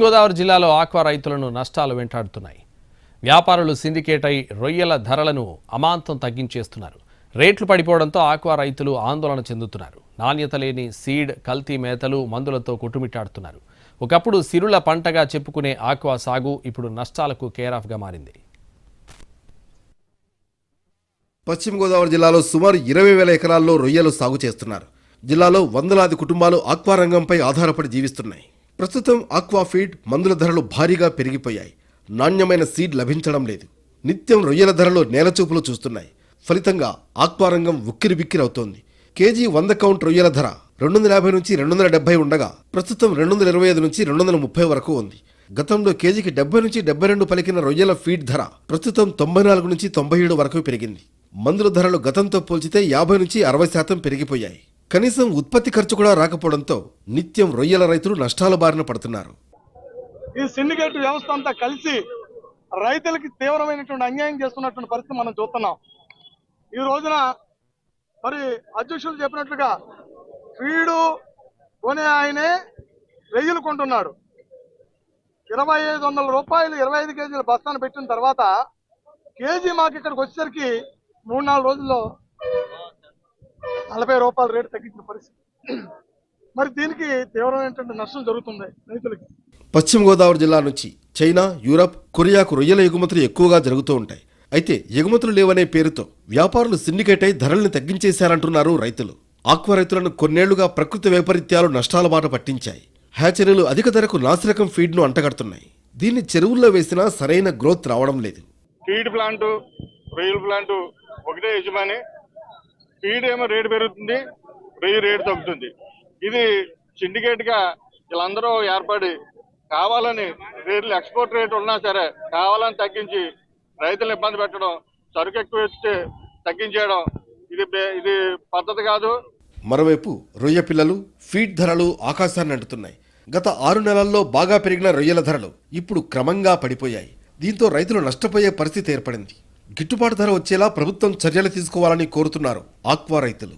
గోదావరి జిల్లాలో ఆక్వా రైతులను నష్టాలు వెంటాడుతున్నాయి. వ్యాపారులు సిండికేట్ అయి రొయ్యల ధరలను అమాంతం తగ్గించేస్తున్నారు. రేట్లు పడిపోవడంతో ఆక్వా రైతులు ఆందోళన చెందుతున్నారు. నాణ్యత లేని సీడ్ కల్తీ మేతలు మందులతో కొట్టుమిట్టాడుతున్నారు. ఒకప్పుడు సిరుల పంటగా చెప్పుకునే ఆక్వా సాగు ఇప్పుడు నష్టాలకు కేరాఫ్గా మారింది. పశ్చిమ గోదావరి జిల్లాలో సుమారు ఇరవై వేల ఎకరాల్లో రొయ్యలు సాగు చేస్తున్నారు. జిల్లాలో వందలాది కుటుంబాలు ఆక్వా రంగంపై ఆధారపడి జీవిస్తున్నాయి. ప్రస్తుతం ఆక్వా ఫీడ్ మందుల ధరలు భారీగా పెరిగిపోయాయి. నాణ్యమైన సీడ్ లభించడం లేదు. నిత్యం రొయ్యల ధరలు నేలచూపులు చూస్తున్నాయి. ఫలితంగా ఆక్వా రంగం ఉక్కిరి బిక్కిరవుతోంది కేజీ వంద కౌంట్ రొయ్యల ధర రెండు వందల యాభై నుంచి రెండు వందల డెబ్బై ఉండగా ప్రస్తుతం రెండు వందల ఇరవై ఐదు నుంచి రెండు వందల ముప్పై వరకు ఉంది. గతంలో కేజీకి డెబ్బై నుంచి డెబ్బై రెండు పలికిన రొయ్యల ఫీడ్ ధర ప్రస్తుతం తొంభై నాలుగు నుంచి తొంభై ఏడు వరకు పెరిగింది. మందుల ధరలు గతంతో పోల్చితే యాభై నుంచి అరవై శాతం పెరిగిపోయాయి. కనీసం ఉత్పత్తి ఖర్చు కూడా రాకపోవడంతో నిత్యం రొయ్యల రైతులు నష్టాల బారిన పడుతున్నారు. ఈ సిండికేట్ వ్యవస్థ అంతా కలిసి రైతులకి తీవ్రమైనటువంటి అన్యాయం చేస్తున్నటువంటి పరిస్థితి మనం చూస్తున్నాం. ఈ రోజున మరి అధ్యక్షులు చెప్పినట్లుగా ఫీడు కొనే ఆయనే వెయ్యిలు కొంటున్నాడు. ఇరవై ఐదు వందల రూపాయలు ఇరవై ఐదు కేజీల బస్తాను పెట్టిన తర్వాత కేజీ మాకు ఇక్కడికి వచ్చేసరికి మూడు నాలుగు రోజుల్లో నలభై రూపాయల రేటు తగ్గించిన పరిస్థితి. మరి దీనికి తీవ్రమైనటువంటి నష్టం జరుగుతుంది రైతులకి. పశ్చిమ గోదావరి జిల్లా నుంచి చైనా యూరప్ కొరియాకు రొయ్యల ఎగుమతులు ఎక్కువగా జరుగుతూ ఉంటాయి. అయితే ఎగుమతులు లేవనే పేరుతో వ్యాపారులు సిండికేట్ అయి ధరల్ని తగ్గించేశారంటున్నారు రైతులు. ఆక్వా రైతులను కొన్నేళ్ళుగా ప్రకృతి వైపరీత్యాలు నష్టాల బాట పట్టించాయి. హ్యాచరీలు అధిక ధరకు నాసిరకం ఫీడ్ను అంటగడుతున్నాయి. దీన్ని చెరువుల్లో వేసినా సరైన గ్రోత్ రావడం లేదు. ఫీడ్ ప్లాంట్ రొయ్యల ప్లాంట్ ఒకటే యజమాని ఫీడ్ ఏమో రేటు పెరుగుతుంది వెయ్యి రేటు తగ్గుతుంది. ఇది సిండికేట్గా వీళ్ళందరూ ఏర్పడి కావాలని రేట్లు ఎక్స్పోర్ట్ రేట్ ఉన్నా సరే కావాలని తగ్గించి రైతులను ఇబ్బంది పెట్టడం సరుకు ఎక్కువ ఇస్తే తగ్గించేయడం ఇది ఇది పద్ధతి కాదు. మరోవైపు రొయ్య పిల్లలు ఫీడ్ ధరలు ఆకాశాన్ని అంటున్నాయి గత ఆరు నెలల్లో బాగా పెరిగిన రొయ్యల ధరలు ఇప్పుడు క్రమంగా పడిపోయాయి. దీంతో రైతులు నష్టపోయే పరిస్థితి ఏర్పడింది. గిట్టుబాటు ధర వచ్చేలా ప్రభుత్వం చర్యలు తీసుకోవాలని కోరుతున్నారు ఆక్వా రైతులు.